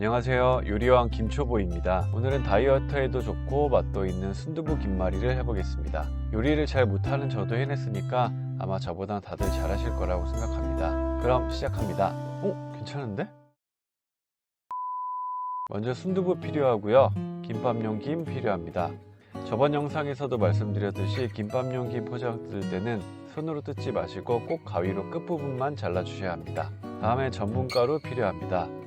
안녕하세요. 요리왕 김초보입니다. 오늘은 다이어트에도 좋고 맛도 있는 순두부 김말이를 해보겠습니다. 요리를 잘 못하는 저도 해냈으니까 아마 저보다 다들 잘하실 거라고 생각합니다. 그럼 시작합니다. 오, 괜찮은데? 먼저 순두부 필요하고요. 김밥용 김 필요합니다. 저번 영상에서도 말씀드렸듯이 김밥용 김 포장 뜰 때는 손으로 뜯지 마시고 꼭 가위로 끝부분만 잘라주셔야 합니다. 다음에 전분가루 필요합니다.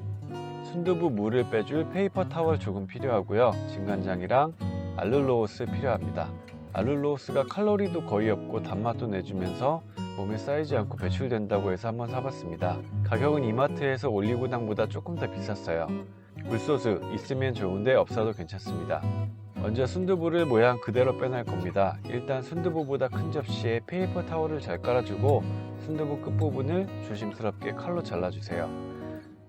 순두부 물을 빼줄 페이퍼 타월 조금 필요하고요. 진간장이랑 알룰로스 필요합니다. 알룰로스가 칼로리도 거의 없고 단맛도 내주면서 몸에 쌓이지 않고 배출된다고 해서 한번 사봤습니다. 가격은 이마트에서 올리고당보다 조금 더 비쌌어요. 굴소스 있으면 좋은데 없어도 괜찮습니다. 먼저 순두부를 모양 그대로 빼낼 겁니다. 일단 순두부보다 큰 접시에 페이퍼 타월을 잘 깔아주고 순두부 끝부분을 조심스럽게 칼로 잘라주세요.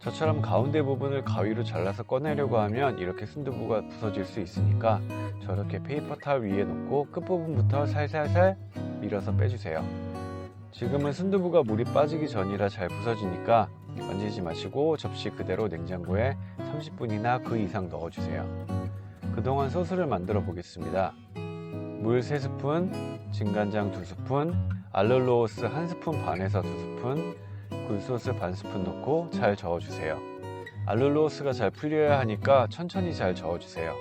저처럼 가운데 부분을 가위로 잘라서 꺼내려고 하면 이렇게 순두부가 부서질 수 있으니까 저렇게 페이퍼 타월 위에 놓고 끝부분부터 살살살 밀어서 빼주세요. 지금은 순두부가 물이 빠지기 전이라 잘 부서지니까 만지지 마시고 접시 그대로 냉장고에 30분이나 그 이상 넣어주세요. 그동안 소스를 만들어 보겠습니다. 물 3스푼, 진간장 2스푼, 알룰로스 1스푼 반에서 2스푼, 굴소스 반 스푼 넣고 잘 저어주세요. 알룰로스가 잘 풀려야 하니까 천천히 잘 저어주세요.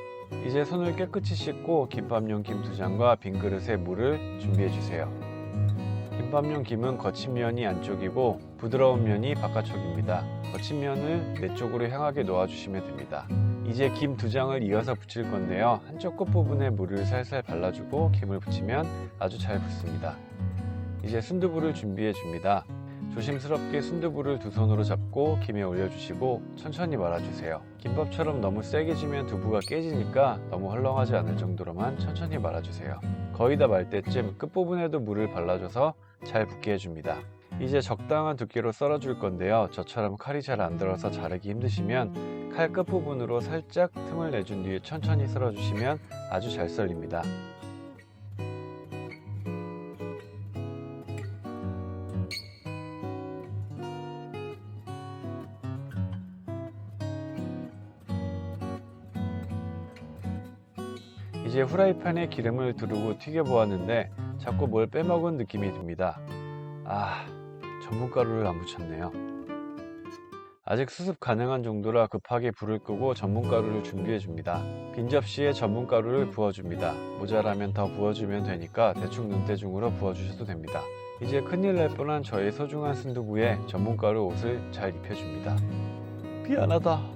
이제 손을 깨끗이 씻고 김밥용 김 두 장과 빈 그릇에 물을 준비해 주세요. 김밥용 김은 거친 면이 안쪽이고 부드러운 면이 바깥쪽입니다. 거친 면을 내 쪽으로 향하게 놓아주시면 됩니다. 이제 김 두 장을 이어서 붙일 건데요. 한쪽 끝부분에 물을 살살 발라주고 김을 붙이면 아주 잘 붙습니다. 이제 순두부를 준비해 줍니다. 조심스럽게 순두부를 두 손으로 잡고 김에 올려주시고 천천히 말아주세요. 김밥처럼 너무 세게 지면 두부가 깨지니까 너무 헐렁하지 않을 정도로만 천천히 말아주세요. 거의 다 말 때쯤 끝부분에도 물을 발라줘서 잘 붙게 해줍니다. 이제 적당한 두께로 썰어줄 건데요. 저처럼 칼이 잘 안 들어서 자르기 힘드시면 칼 끝부분으로 살짝 틈을 내준 뒤에 천천히 썰어주시면 아주 잘 썰립니다. 이제 후라이팬에 기름을 두르고 튀겨보았는데 자꾸 뭘 빼먹은 느낌이 듭니다. 아, 전분가루를 안 붙였네요. 아직 수습 가능한 정도라 급하게 불을 끄고 전분가루를 준비해 줍니다. 빈 접시에 전분가루를 부어줍니다. 모자라면 더 부어주면 되니까 대충 눈대중으로 부어주셔도 됩니다. 이제 큰일 날 뻔한 저의 소중한 순두부에 전분가루 옷을 잘 입혀줍니다. 미안하다.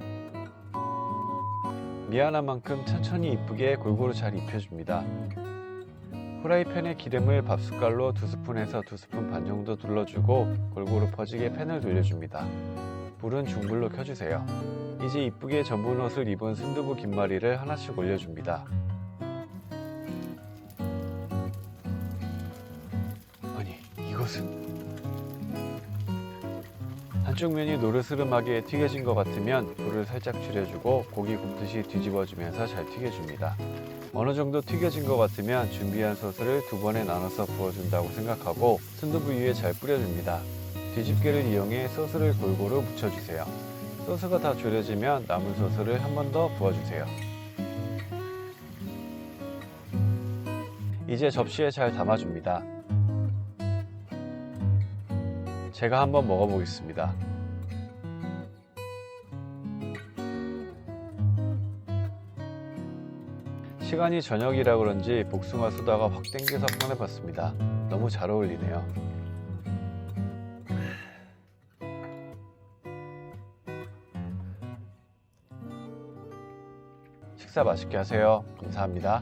미안한 만큼 천천히 이쁘게 골고루 잘 입혀줍니다. 후라이팬에 기름을 밥숟갈로 두 스푼에서 두 스푼 반 정도 둘러주고 골고루 퍼지게 팬을 돌려줍니다. 불은 중불로 켜주세요. 이제 이쁘게 전분 옷을 입은 순두부 김말이를 하나씩 올려줍니다. 아니 이것은 한쪽 면이 노르스름하게 튀겨진 것 같으면 불을 살짝 줄여주고 고기 굽듯이 뒤집어주면서 잘 튀겨줍니다. 어느 정도 튀겨진 것 같으면 준비한 소스를 두 번에 나눠서 부어준다고 생각하고 순두부 위에 잘 뿌려줍니다. 뒤집개를 이용해 소스를 골고루 묻혀주세요. 소스가 다 졸여지면 남은 소스를 한 번 더 부어주세요. 이제 접시에 잘 담아줍니다. 제가 한번 먹어보겠습니다. 시간이 저녁이라 그런지 복숭아 소다가 확 땡겨서 꺼내봤습니다. 너무 잘 어울리네요. 식사 맛있게 하세요. 감사합니다.